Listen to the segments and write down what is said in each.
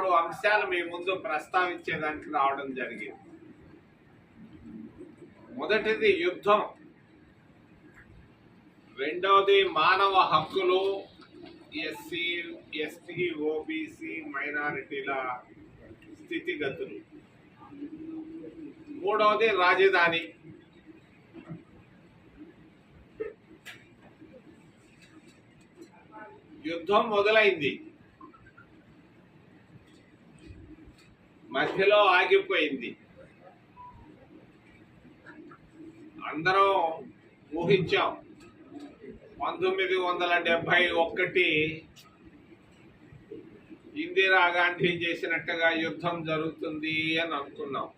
మూడు అంశాలు మీ ముందు ప్రస్తావించేదానికి రావడం జరిగింది. మొదటిది యుద్ధం. రెండవది మానవ హక్కులు. ఎస్సీ ఎస్టీ ఓబీసీ మైనారిటీల స్థితిగతులు. మూడవది రాజధాని. యుద్ధం మొదలైంది. మధ్యలో ఆగిపోయింది. అందరం ఊహించాం. పంతొమ్మిది వందల డెబ్భై ఒకటి ఇందిరా గాంధీ చేసినట్టుగా యుద్ధం జరుగుతుంది అని అనుకున్నాం.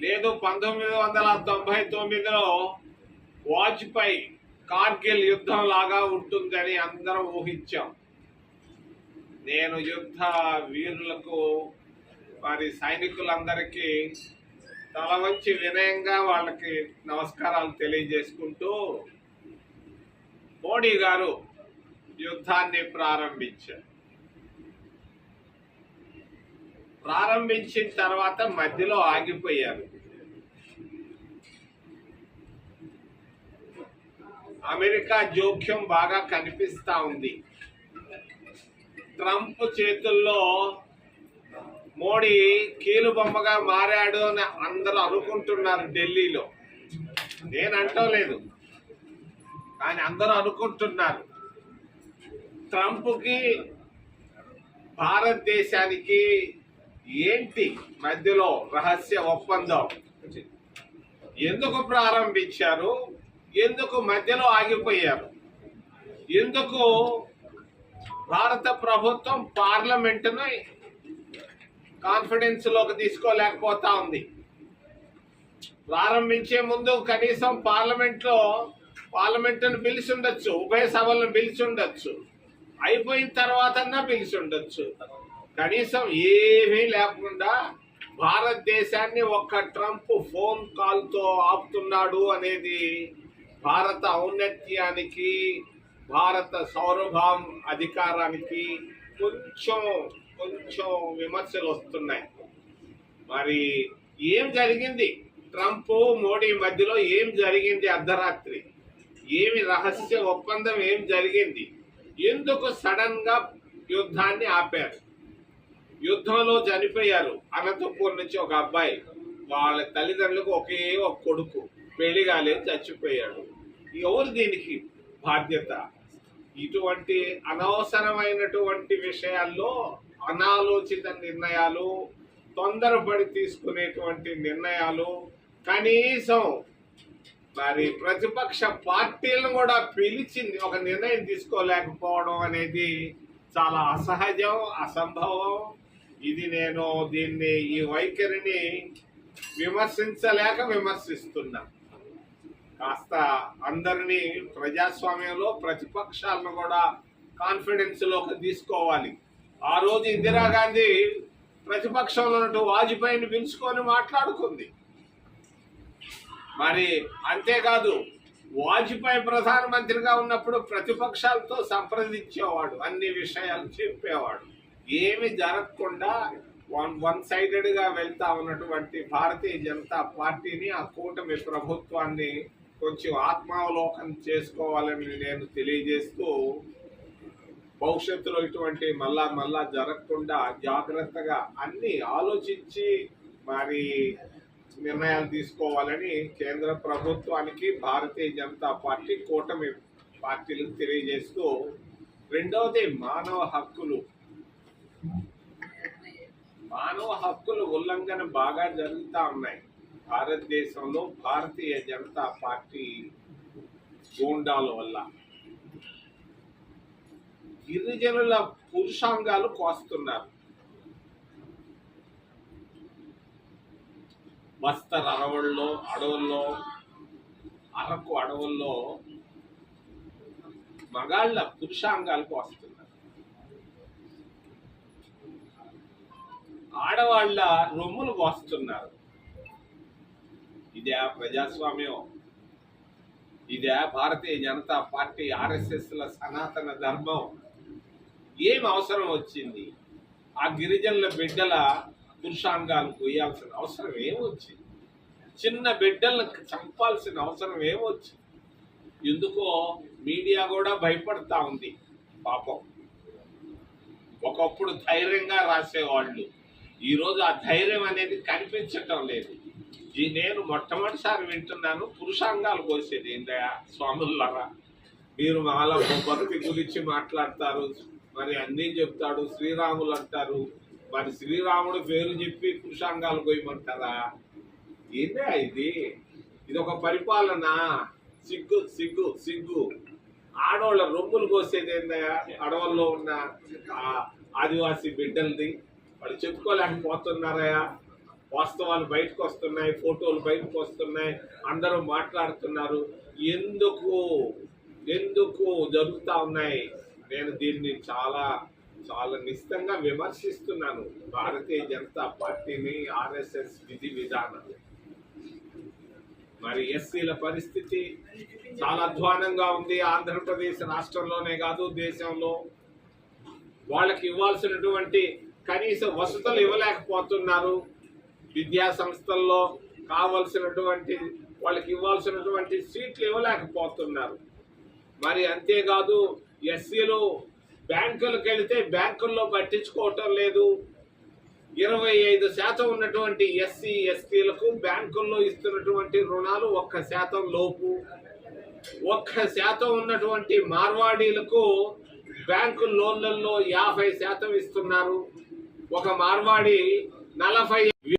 లేదు పంతొమ్మిది వందల తొంభై తొమ్మిదిలో వాజ్పేయి కార్గిల్ యుద్ధం లాగా ఉంటుందని అందరం ఊహించాం. నేను యుద్ధ వీరులకు వారి సైనికులందరికీ తల వచ్చి వినయంగా వాళ్ళకి నమస్కారాలు తెలియజేసుకుంటూ మోడీ గారు యుద్ధాన్ని ప్రారంభించారు. ప్రారంభించిన తర్వాత మధ్యలో ఆగిపోయారు. అమెరికా జోక్యం బాగా కనిపిస్తా ఉంది. ట్రంప్ చేతుల్లో మోడీ కీలుబొమ్మగా మారాడు అని అందరూ అనుకుంటున్నారు ఢిల్లీలో. నేను అంటలేదు కానీ అందరూ అనుకుంటున్నారు. ట్రంప్కి భారతదేశానికి ఏంటి మధ్యలో రహస్య ఒప్పందం? ఎందుకు ప్రారంభించారు? ఎందుకు మధ్యలో ఆగిపోయారు? ఎందుకు భారత ప్రభుత్వం పార్లమెంటును కాన్ఫిడెన్స్లోకి తీసుకోలేకపోతా ఉంది. ప్రారంభించే ముందు కనీసం పార్లమెంట్లో పిలిచి ఉండొచ్చు ఉభయ సభలను పిలిచి ఉండొచ్చు అయిపోయిన తర్వాత పిలిచి ఉండొచ్చు కనీసం ఏమీ లేకుండా భారతదేశాన్ని ఒక్క ట్రంప్ ఫోన్ కాల్తో ఆపుతున్నాడు అనేది భారత ఔన్నత్యానికి భారత సౌరభాం అధికారానికి కొంచెం కొంచెం విమర్శలు వస్తున్నాయి. మరి ఏం జరిగింది? ట్రంప్ మోడీ మధ్యలో ఏం జరిగింది అర్ధరాత్రి? ఏమి రహస్య ఒప్పందం ఏం జరిగింది? ఎందుకు సడన్గా యుద్ధాన్ని ఆపారు? యుద్ధంలో చనిపోయారు. అనంతపూర్ నుంచి ఒక అబ్బాయి. వాళ్ళ తల్లిదండ్రులకు ఒకే ఒక కొడుకు. పెళ్ళి కాలేదు చచ్చిపోయాడు. ఎవరు దీనికి బాధ్యత? ఇటువంటి అనవసరమైనటువంటి విషయాల్లో అనాలోచిత నిర్ణయాలు తొందరపడి తీసుకునేటువంటి నిర్ణయాలు కనీసం మరి ప్రతిపక్ష పార్టీలను కూడా పిలిచి ఒక నిర్ణయం తీసుకోలేకపోవడం అనేది చాలా అసహజం అసంభవం. ఇది నేను దీన్ని ఈ వైఖరిని విమర్శించలేక విమర్శిస్తున్నా. కాస్త అందరినీ ప్రజాస్వామ్యంలో ప్రతిపక్షాలను కూడా కాన్ఫిడెన్స్లోకి తీసుకోవాలి. ఆ రోజు ఇందిరాగాంధీ ప్రతిపక్షంలో ఉన్నట్టు వాజ్పేయిని పిలుచుకొని మాట్లాడుకుంది. మరి అంతేకాదు వాజ్పేయి ప్రధానమంత్రిగా ఉన్నప్పుడు ప్రతిపక్షాలతో సంప్రదించేవాడు అన్ని విషయాలు చెప్పేవాడు. ఏమి జరగకుండా వన్ వన్ సైడెడ్గా వెళ్తా ఉన్నటువంటి భారతీయ జనతా పార్టీని ఆ కూటమి ప్రభుత్వాన్ని కొంచెం ఆత్మావలోకనం చేసుకోవాలని నేను తెలియజేస్తూ భవిష్యత్తులో ఇటువంటి మళ్ళా మళ్ళా జరగకుండా జాగ్రత్తగా అన్ని ఆలోచించి మరి నిర్ణయాలు తీసుకోవాలని కేంద్ర ప్రభుత్వానికి భారతీయ జనతా పార్టీ కూటమి పార్టీలకు తెలియజేస్తూ రెండవది మానవ హక్కులు. మానవ హక్కులు ఉల్లంఘన బాగా జరుగుతూ ఉన్నాయి. భారతదేశంలో భారతీయ జనతా పార్టీ గోండాల వల్ల గిరిజనుల పురుషాంగాలు కోస్తున్నారు. బస్తర్ అడవుల్లో అడవుల్లో అరకు అడవుల్లో మగాళ్ళ పురుషాంగాలు కోస్తున్నారు. ఆడవాళ్ళ రొమ్ములు కోస్తున్నారు. ఇదే ప్రజాస్వామ్యం. ఇదే భారతీయ జనతా పార్టీ ఆర్ఎస్ఎస్ల సనాతన ధర్మం. ఏం అవసరం వచ్చింది? ఆ గిరిజనుల బిడ్డల పురుషాంగాలు కొయ్యాల్సిన అవసరం ఏమొచ్చింది చిన్న బిడ్డలను చంపాల్సిన అవసరం ఏమొచ్చింది ఎందుకో మీడియా కూడా భయపడతా ఉంది. పాపం. ఒకప్పుడు ధైర్యంగా రాసేవాళ్ళు. ఈరోజు ఆ ధైర్యం అనేది కనిపించటం లేదు. నేను మొట్టమొదటిసారి వింటున్నాను పురుషాంగాలు కోసేది ఏందయ్యా? స్వాములరా మీరు మాల భక్తి గురించి మాట్లాడతారు మరి అన్నీ చెప్తాడు శ్రీరాములు అంటారు. మరి శ్రీరాముడు పేరు చెప్పి పురుషాంగాలు కోయమంటారా ఏందే ఇది? ఇది ఒక పరిపాలన. సిగ్గు సిగ్గు సిగ్గు. ఆడవాళ్ళ రొమ్ములు కోసేది ఏందయ్యా? అడవుల్లో ఉన్న ఆ ఆదివాసీ బిడ్డలది వాళ్ళు చెప్పుకోలేకపోతున్నారయ్యా. వాస్తవాలు బయటకు వస్తున్నాయి ఫోటోలు బయటకు వస్తున్నాయి అందరూ మాట్లాడుతున్నారు. ఎందుకు? ఎందుకు జరుగుతూ ఉన్నాయి? నేను దీన్ని చాలా చాలా నిశ్చితంగా విమర్శిస్తున్నాను. భారతీయ జనతా పార్టీని ఆర్ఎస్ఎస్ విధి విధానాలు మరి ఎస్సీల పరిస్థితి చాలా అధ్వానంగా ఉంది ఆంధ్రప్రదేశ్ రాష్ట్రంలోనే కాదు దేశంలో. వాళ్ళకి ఇవ్వాల్సినటువంటి కనీస వసతులు ఇవ్వలేకపోతున్నారు. విద్యా సంస్థల్లో కావలసినటువంటి వాళ్ళకి ఇవ్వాల్సినటువంటి సీట్లు ఇవ్వలేకపోతున్నారు. మరి అంతేకాదు ఎస్సీలు బ్యాంకులకు వెళితే బ్యాంకుల్లో పట్టించుకోవటం లేదు. ఇరవై ఐదు శాతం ఉన్నటువంటి ఎస్సీ ఎస్టీలకు బ్యాంకుల్లో ఇస్తున్నటువంటి రుణాలు ఒక్క శాతం లోపు. ఒక్క శాతం ఉన్నటువంటి మార్వాడీలకు బ్యాంకు లోన్లలో యాభై శాతం ఇస్తున్నారు. ఒక మార్వాడి నలభై